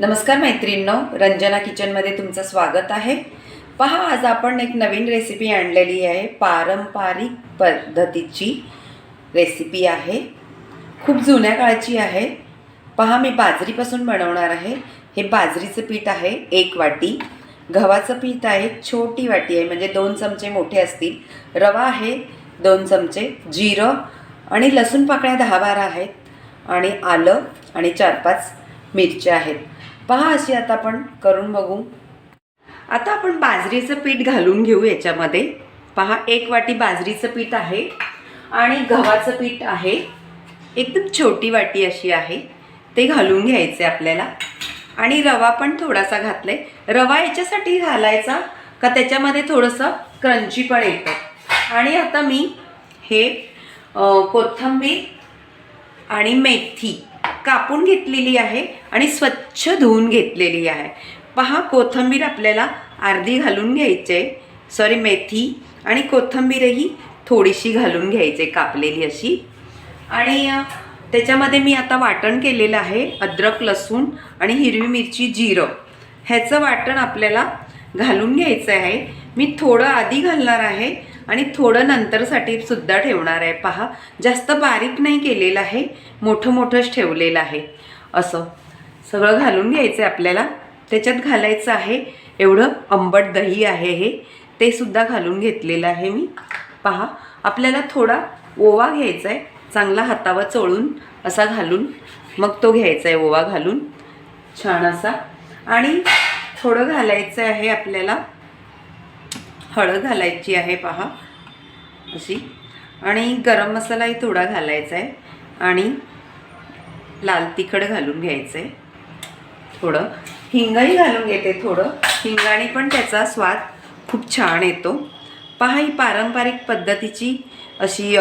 नमस्कार मैत्रिणींनो रंजना किचनमध्ये तुमचं स्वागत आहे. पहा आज आपण एक नवीन रेसिपी आणलेली आहे. पारंपरिक पद्धतीची रेसिपी आहे. खूप जुन्या काळची आहे. पहा मी बाजरीपासून बनवणार आहे. हे बाजरीचं पीठ आहे एक वाटी. गव्हाचं पीठ आहे छोटी वाटी आहे म्हणजे दोन चमचे मोठे असतील. रवा आहे दोन चमचे जिरं. आणि लसूण पाकळ्या दहा बारा आहेत. आणि आलं आणि चार पाच मिरच्या आहेत. पहा अशी आता आपण करून बघू. आता आपण बाजरीचं पीठ घालून घेऊ याच्यामध्ये. पहा एक वाटी बाजरीचं पीठ आहे आणि गव्हाचं पीठ आहे. एकदम छोटी वाटी अशी आहे. ते घालून घ्यायचे आपल्याला. आणि रवा पण थोडासा घातला आहे रवा याच्यासाठी घालायचा का त्याच्यामध्ये थोडंसं क्रंची पण येतं. आणि आता मी हे कोथंबीर कोथिंबीर आणि मेथी कापून घेतलेली आहे आणि स्वच्छ धुवून घेतलेली आहे. पहा कोथिंबीर आपल्याला अर्धी घालून घ्यायचे. सॉरी मेथी आणि कोथिंबीरही थोडीशी घालून घ्यायचे कापलेली अशी. आणि त्याच्यामध्ये मी आता वाटण केलेलं आहे अद्रक लसूण आणि हिरवी मिरची जिरं. ह्याचं वाटण आपल्याला घालून घ्यायचं आहे. मी थोडं आधी घालणार आहे आणि थोडं नंतरसाठी सुद्धा ठेवणार आहे. पहा जास्त बारीक नाही केलेलं आहे मोठं मोठंच ठेवलेलं आहे. असं. सगळं घालून घ्यायचं आहे आपल्याला. त्याच्यात घालायचं आहे एवढं आंबट दही आहे हे. ते सुद्धा घालून घेतलेलं आहे मी. पहा आपल्याला थोडा ओवा घ्यायचा आहे चांगला हातावर चोळून असा घालून. मग तो घ्यायचा आहे ओवा घालून. छान असा. आणि थोडं घालायचं आहे आपल्याला. हळद घालायची आहे पहा. अशी. आणि गरम मसालाही थोडा घालायचा आहे. आणि लाल तिखट घालून घ्यायचं आहे थोडं. हिंगही घालून घेते थोडं. हिंगाने पण त्याचा स्वाद खूप छान येतो. पहा ही पारंपरिक पद्धतीची अशी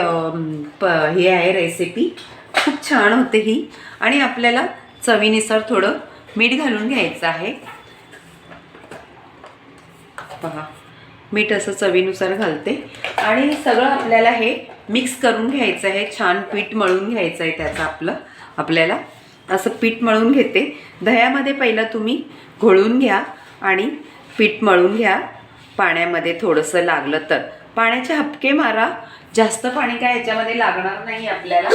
प हे आहे रेसिपी खूप छान होते ही. आणि आपल्याला चवीनुसार थोडं मीठ घालून घ्यायचं आहे. पहा. मीठ असं चवीनुसार घालते. आणि सगळं आपल्याला हे मिक्स करून घ्यायचं आहे. छान पीठ मळून घ्यायचं आहे त्याचं आपलं. आपल्याला असं पीठ मळून घेते. दह्यामध्ये पहिलं तुम्ही घोळून घ्या आणि पीठ मळून घ्या. पाण्यामध्ये थोडंसं लागलं तर. पाण्याचे हपके मारा. जास्त पाणी काय ह्याच्यामध्ये लागणार नाही आपल्याला.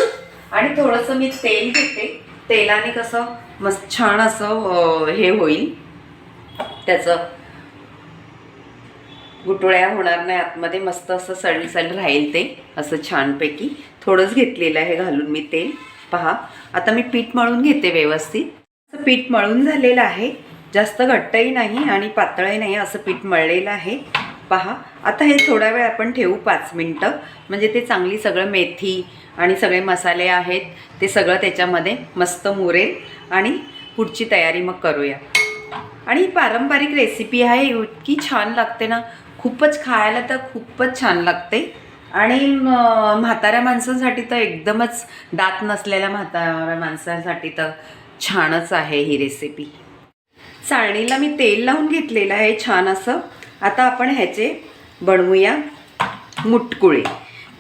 आणि थोडंसं मी तेल घेते. तेलाने कसं मस्त छान असं हे होईल. त्याचं गुटोळ्या होणार नाही आतमध्ये मस्त असं सडसड राहील ते असं छानपैकी. थोडंच घेतलेलं आहे घालून मी तेल. पहा आता मी पीठ मळून घेते व्यवस्थित. असं पीठ मळून झालेलं आहे. जास्त घट्टही नाही आणि पातळही नाही असं पीठ मळलेलं आहे. पहा आता हे थोडा वेळ आपण ठेवू पाच मिनटं. म्हणजे ते चांगली सगळं मेथी आणि सगळे मसाले आहेत ते सगळं त्याच्यामध्ये मस्त मुरेल. आणि पुढची तयारी मग करूया. आणि पारंपरिक रेसिपी आहे इतकी छान लागते ना. खूपच खायला तर खूपच छान लागते. आणि म्हाताऱ्या माणसांसाठी तर एकदमच दात नसलेल्या म्हाताऱ्या माणसांसाठी तर छानच आहे ही रेसिपी चाळणीला मी तेल लावून घेतलेलं आहे छान असं. आता आपण ह्याचे बनवूया मुटकुळे.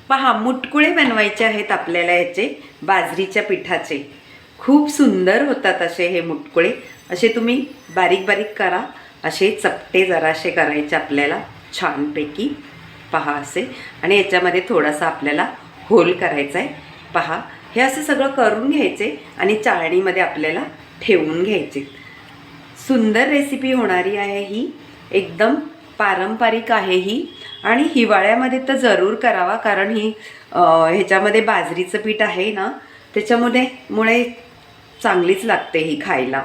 पहा मुटकुळे बनवायचे आहेत आपल्याला ह्याचे बाजरीच्या पिठाचे. खूप सुंदर होतात असे हे मुटकुळे. असे तुम्ही बारीक बारीक करा. असे चपटे जराशे करायचे आपल्याला. छानपैकी पहा असे. आणि याच्यामध्ये थोडासा आपल्याला होल करायचा आहे पहा हे असं सगळं करून घ्यायचे आणि चाळणीमध्ये आपल्याला ठेवून घ्यायचे. सुंदर रेसिपी होणारी आहे ही. एकदम पारंपरिक आहे ही. आणि हिवाळ्यामध्ये तर जरूर करावा कारण ही ह्याच्यामध्ये बाजरीचं पीठ आहे ना त्याच्यामध्ये मुळे चांगलीच लागते ही खायला.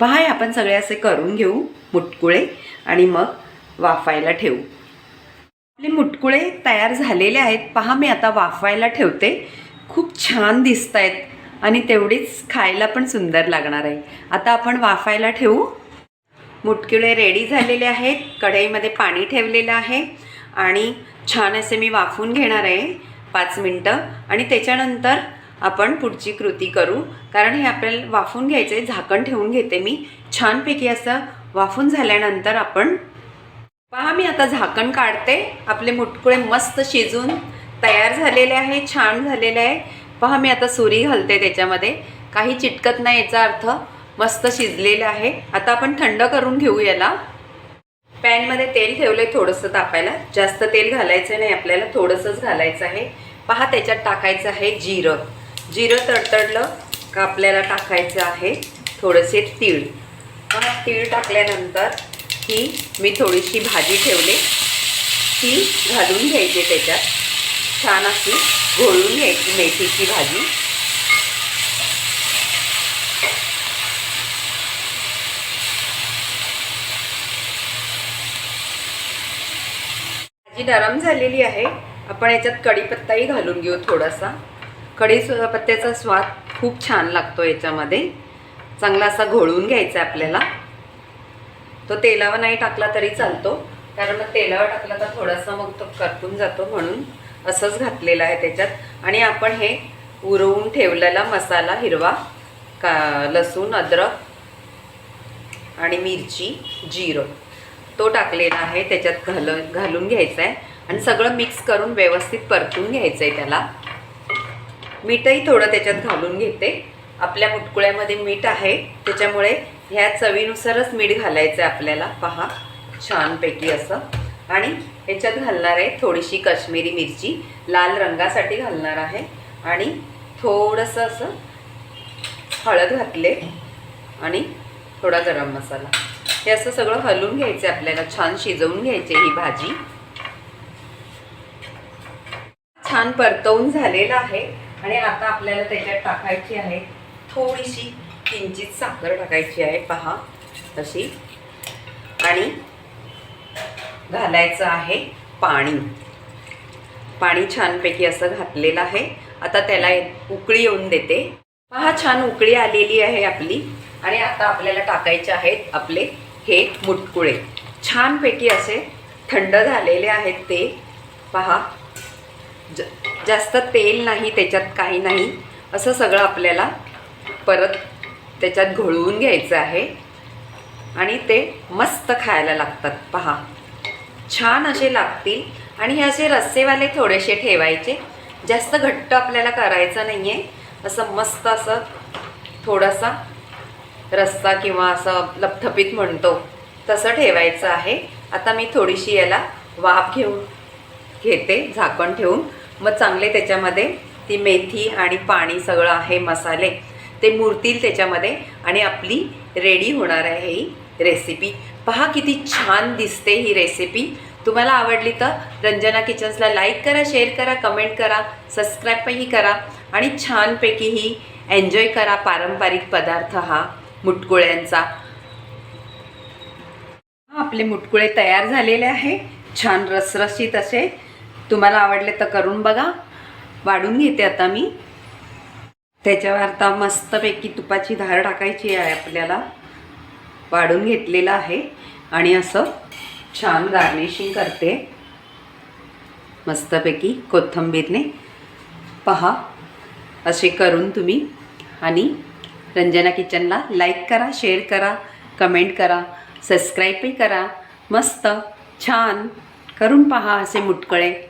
पहा आपण सगळे असे करून घेऊ मुटकुळे. आणि मग वाफायला ठेवू. आपले मुटकुळे तयार झालेले आहेत. पहा मी आता वाफवायला ठेवते. खूप छान दिसत आहेत आणि तेवढीच खायला पण सुंदर लागणार आहे. आता आपण वाफायला ठेवू. मुटकुळे रेडी झालेले आहेत. कढईमध्ये पाणी ठेवलेलं आहे आणि छान असे मी वाफून घेणार आहे पाच मिनटं. आणि त्याच्यानंतर आपण पुढची कृती करू. कारण हे आपल्याला वाफून घ्यायचं आहे झाकण ठेवून घेते मी. छानपैकी असं वाफून झाल्यानंतर आपण पहा मी आता झाकण काढते. आपले मुटकुळे मस्त शिजून तयार झालेले आहे छान झालेले आहे. पहा मी आता सुरी घालते त्याच्यामध्ये. काही चिटकत नाही याचा अर्थ. मस्त शिजलेलं आहे. आता आपण थंड करून घेऊ याला. पॅनमध्ये तेल ठेवलं आहे थोडंसं तापायला. जास्त तेल घालायचं नाही आपल्याला थोडंसंच घालायचं आहे. पहा त्याच्यात टाकायचं आहे जिरं. जिरं तडतडलं का आपल्याला टाकायचं आहे थोडेसे तीळ. पहा तीळ टाकल्यानंतर ही मी थोडीशी भाजी ठेवली. ती घालून घ्यायची त्याच्यात. छान अशी घोळून घ्यायची मेथीची भाजी. भाजी नरम झालेली आहे. आपण याच्यात कढीपत्ताही घालून घेऊ थोडासा. कढी पत्त्याचा स्वाद खूप छान लागतो याच्यामध्ये. चांगला असा घोळून घ्यायचा आहे आपल्याला. तो तेलावर नाही टाकला तरी चालतो. कारण मग तेलावर टाकला तर थोडासा मग तो करपून जातो म्हणून असंच घातलेलं आहे त्याच्यात. आणि आपण हे उरवून ठेवलेला मसाला हिरवा का लसूण अद्रक आणि मिरची जिरं तो टाकलेला आहे. त्याच्यात घाल घालून घ्यायचा आहे आणि सगळं मिक्स करून व्यवस्थित परतून घ्यायचं आहे त्याला. मीठही थोडं त्याच्यात घालून घेते. आपल्या मुटकुळ्यामध्ये मीठ आहे. त्याच्यामुळे ह्या चवीनुसारच मीठ घालायचं आहे आपल्याला. पहा छानपैकी असं. आणि ह्याच्यात घालणार आहे थोडीशी काश्मीरी मिरची. लाल रंगासाठी घालणार आहे. आणि थोडंसं असं हळद घातले. आणि थोडा गरम मसाला. हे असं सगळं हलवून घ्यायचं आहे आपल्याला. छान शिजवून घ्यायची ही भाजी. छान परतवून झालेलं आहे. आणि आता आपल्याला त्याच्यात टाकायची आहे थोडीशी किंचित साखर टाकायची आहे पहा. तशी. आणि घालायचं आहे पाणी. पाणी छानपैकी असं घातलेलं आहे. आता त्याला उकळी येऊन देते. पहा छान उकळी आलेली आहे आपली. आणि आता आपल्याला टाकायचे आहेत आपले हे मुटकुळे. छानपैकी असे थंड झालेले आहेत ते. पहा. ज जास्त तेल नाही त्याच्यात काही नाही. असं सगळं आपल्याला परत त्याच्यात घोळवून घ्यायचं आहे. आणि ते मस्त खायला लागतात. पहा. छान असे लागतील. आणि हे असे रस्सेवाले थोडेसे ठेवायचे. जास्त घट्ट आपल्याला करायचं नाही आहे असं मस्त असं थोडासा रस्सा किंवा असं लपथपीत म्हणतो तसं ठेवायचं आहे. आता मी थोडीशी याला वाफ घेऊन घेते झाकण ठेवून. मग चांगले त्याच्यामध्ये ती मेथी आणि पाणी सगळं आहे मसाले. ते मुरतील त्याच्यामध्ये आणि आपली रेडी होणार आहे ही रेसिपी पहा किती छान दिसते ही रेसिपी तुम्हाला आवडली तर रंजना किचन्सला लाईक करा शेअर करा कमेंट करा सबस्क्राईबही करा आणि छानपैकी ही एन्जॉय करा पारंपरिक पदार्थ हा मुटकुळ्यांचा. हा, आपले मुटकुळे तयार झालेले आहे. छान रसरशीत असे. तुम्हाला आवडले तर करून बघा. वाढून घेते आता मी. त्याच्यावर आता मस्तपैकी तुपाची धार टाकायची आहे आपल्याला. वाढून घेतलेलं आहे. आणि असं छान गार्निशिंग करते. मस्तपैकी कोथिंबीरने. पहा असे करून तुम्ही आणि रंजना किचनला लाईक करा शेअर करा कमेंट करा सबस्क्राईबही करा. मस्त छान करून पहा असे मुटकळे.